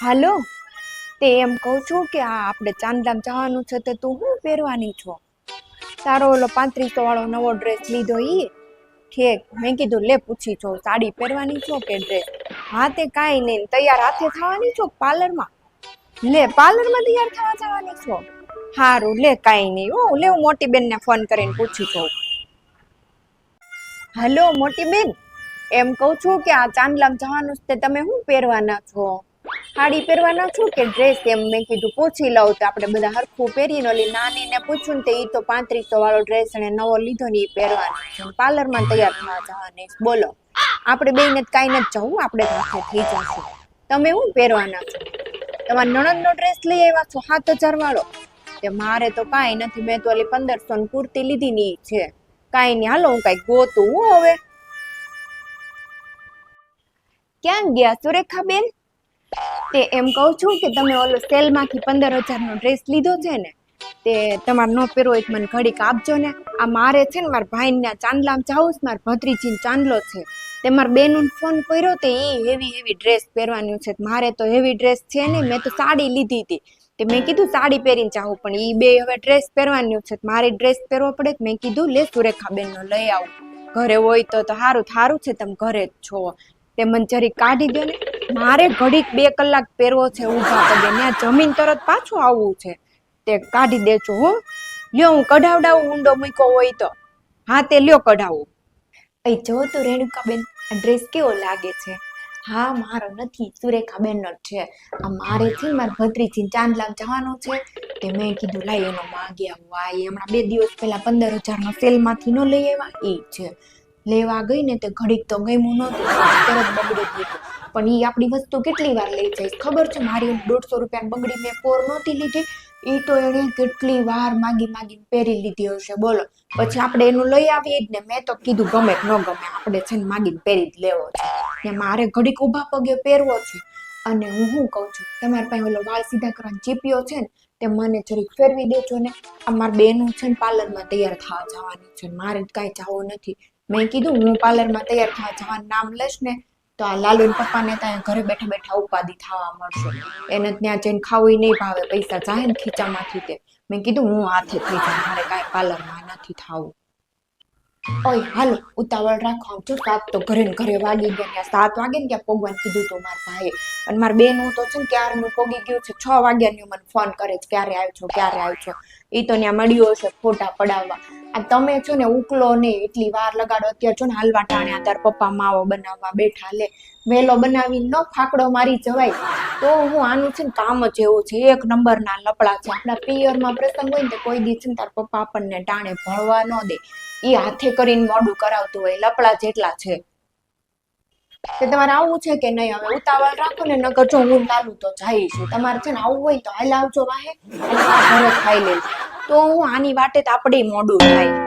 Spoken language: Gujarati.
હાલો? તે એમ કહું છું કે આ આપણે ચાંદલામ જવાનું છે તે તું શું પહેરવાની છો? તારો ઓલો પાંત્રીસો વાળો નવો ડ્રેસ લીધો ઈ? ઠેક, મેં કીધું લે પૂછી છો સાડી પહેરવાની છો કે ડ્રેસ હા, તે કાંઈ નહીં, તૈયાર હાથે થવાની છો પાર્લરમાં? લે, પાર્લરમાં તૈયાર થવા જવાની છો? હારું, લે કાંઈ નહીં, હો, લે હું મોટી બેનને ફોન કરીને પૂછી છું હલો, મોટી બેન, એમ કહું છું કે આ ચાંદલામ જવાનું તે તમે શું પહેરવાના છો? સાડી પહેરવાના છો કે ડ્રેસ એમ મેં કીધું, પૂછી લઉં તો આપણે બધા હરખું પહેરીને ઓલી નાનીને પૂછ્યું ને તે એ તો પાંત્રીસો વાળો ડ્રેસ અને નવો લીધો ને એ પહેરવાનો છે. પાર્લરમાં તૈયાર થવા જવાની બોલો, આપણે બે જ કાંઈ નથી જવું, આપણે સાથે થઈ જશે. તમે શું પહેરવાના છો? તમારા નણંદનો ડ્રેસ લઈ આવ્યા છો, સાત હજાર વાળો મારે તો કાંઈ નથી, મેં તો ઓલી પંદરસો ની કુર્તી લીધી ની છે. કાંઈ નહીં, હાલો હું કાંઈ ગોતું, હું હવે? ક્યાં ગયા સુરેખા બેન તે એમ કહું છું કે તમે ઓલો સેલમાંથી પંદર હજારનો ડ્રેસ લીધો છે ને, તે તમારે ન પહેરવો એક મને ઘડીક આપજો ને. આ મારે છે ને મારા ભાઈને ચાંદલામ જાઉં છે મારા ભત્રીજીને ચાંદલો છે. તે મારા બેનનું ફોન કર્યો તે એ હેવી હેવી ડ્રેસ પહેરવાનું છે. મારે તો હેવી ડ્રેસ છે ને, મેં તો સાડી લીધી હતી. તે મેં કીધું સાડી પહેરીને જાઉં, પણ એ બે હવે ડ્રેસ પહેરવાનું છે. મારે ડ્રેસ પહેરવો પડે મેં કીધું, લે સુરેખાબેનનો લઈ આવું. ઘરે હોય તો સારું સારું છે, તમે ઘરે જ છો. તે મને જરી કાઢી દો ને. મારે ઘડીક બે કલાક પહેરવો છે, ઊભા પગે ત્યાં જમીન તરત પાછું આવવું છે. તે કાઢી દેજો, હો. લ્યો, હું કઢાવડાવું, ઊંડો મૂક્યો હોય તો. હા, તે લ્યો, કઢાવું. એ જો તું રેણુકાબેન, આ ડ્રેસ કેવો લાગે છે? હા, મારો નથી, સુરેખાબેનનો જ છે. આ મારે છે મારે ભત્રીજીને ચાંદલામ જવાનું છે. તે મેં કીધું, લાય, એનો માગી આવું એ હમણાં બે દિવસ પહેલા પંદર હજારનો સેલમાંથી ન લઈ આવ્યા. એ છે. લેવા ગઈ ને તે ઘડીક તો ગમ્યું નહોતું. તરત બગડી ગયું પણ એ આપણી વસ્તુ કેટલી વાર લઈ જાય? ખબર છે મારી દોઢસો રૂપિયાની બંગડી મેં પોર નહોતી લીધી. એ તો એણે કેટલી વાર માગી માગીને પહેરી લીધી હશે, બોલો. પછી આપણે એનું લઈ આવીએ જ ને, મેં તો કીધું ગમે ન ગમે, આપણે છે ને માગીને પહેરી જ લેવો ને મારે ઘડીક ઊભા પગે પહેરવો છે. અને હું શું કહું છું, તમારી પાસે ઓલો વાળ સીધા કરવાનો ચીપિયો છે ને, તે મને જરીક ફેરવી દેજો ને. આ મારા બેનું છે ને પાર્લરમાં તૈયાર થવા જવાની છે મારે કાંઈ જવું નથી. મેં કીધું હું પાર્લરમાં તૈયાર થવા જવાનું, નામ લઈશ ને તો આ લાલુન પપ્પાને ત્યાં ઘરે બેઠા બેઠા ઉપાધિ થવા મળશે. એને ત્યાં જઈને ખાવું નહીં ભાવે, પૈસા જાય ને ખીચામાંથી તે. મેં કીધું, હું હાથે થઈ જાય મારે કાંઈ પાર્લરમાં નથી થવું. ઓય, હાલો, ઉતાવળ રાખો જો સાત તો ઘરે ને ઘરે વાગી ગયા, ત્યાં સાત વાગે ને ત્યાં પોગવાનું કીધું તું મારા ભાઈએ. અને મારા બેન તો છે ને ક્યારનું પોગી ગયું છે? છ વાગ્યાની મને ફોન કરે છે, ક્યારે આવ્યો છો? ક્યારે આવ્યો છો? એ તો ત્યાં મળ્યો હશે ફોટા પડાવવા. આ તમે છો ને ઉકલો નહીં, એટલી વાર લગાડો. અત્યારે છો ને હાલવા ટાણ્યા તાર પપ્પા માવો બનાવવા બેઠા લે. વેલો બનાવી ન ફાકડો મારી જવાય. તો હું આનું છે ને કામ જ એવું છે. એક નંબરના લપડા છે. આપણા પિયરમાં પ્રસંગ હોય ને તો કોઈ દી છે ને તાર પપ્પા આપણને ટાણે ભણવા ન દે. એ હાથે કરીને મોડું કરાવતું હોય. લપડા જેટલા છે. તે તમારે આવવું છે કે નહીં? હવે ઉતાવળ રાખો ને નગર જો હું લાલું તો છું તમારે છે ને આવવું હોય તો હાલ આવજો વાહે. અને ખાઈ લેજો. તો હું આની વાટે તો આપણે મોડું થાય.